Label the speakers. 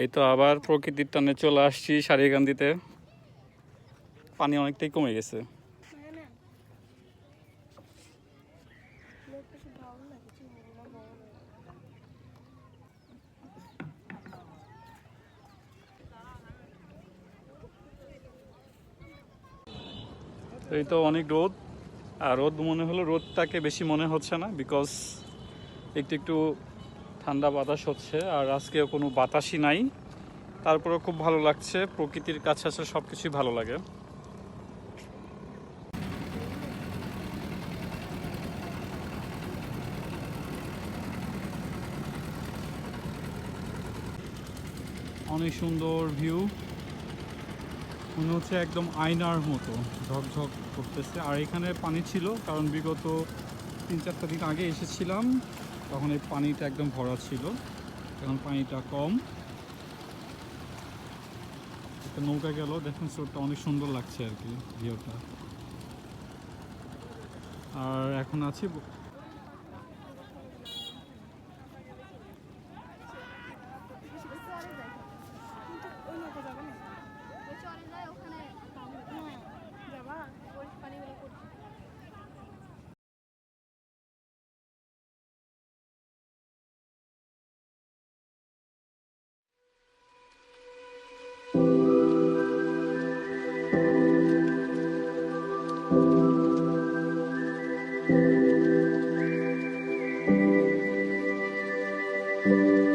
Speaker 1: এই তো আবার প্রকৃতির টানে চলে আসছি সারিয়াকান্দিতে পানি অনেকটাই কমে গেছে। এই তো অনেক রোদ। আর রোদ মনে হলো রোদটাকে বেশি মনে হচ্ছে না বিকজ একটু একটু ঠান্ডা বাতাস হচ্ছে, আর আজকেও কোনো বাতাসই নাই। তারপরে খুব ভালো লাগছে, প্রকৃতির কাছে আসলে সব কিছুই ভালো লাগে। অনেক সুন্দর ভিউ। মনে হচ্ছে একদম আয়নার মতো, ঝকঝক করতেছে। আর এখানে পানি ছিল, কারণ বিগত তিন চারটা দিন আগে এসেছিলাম। তখন এই পানিটা একদম ভরা ছিল। এখন পানিটা কম। একটা নৌকা গেল, দেখুন স্রোতটা অনেক সুন্দর লাগছে আর কি, ভিউটা। আর এখন আছি thank you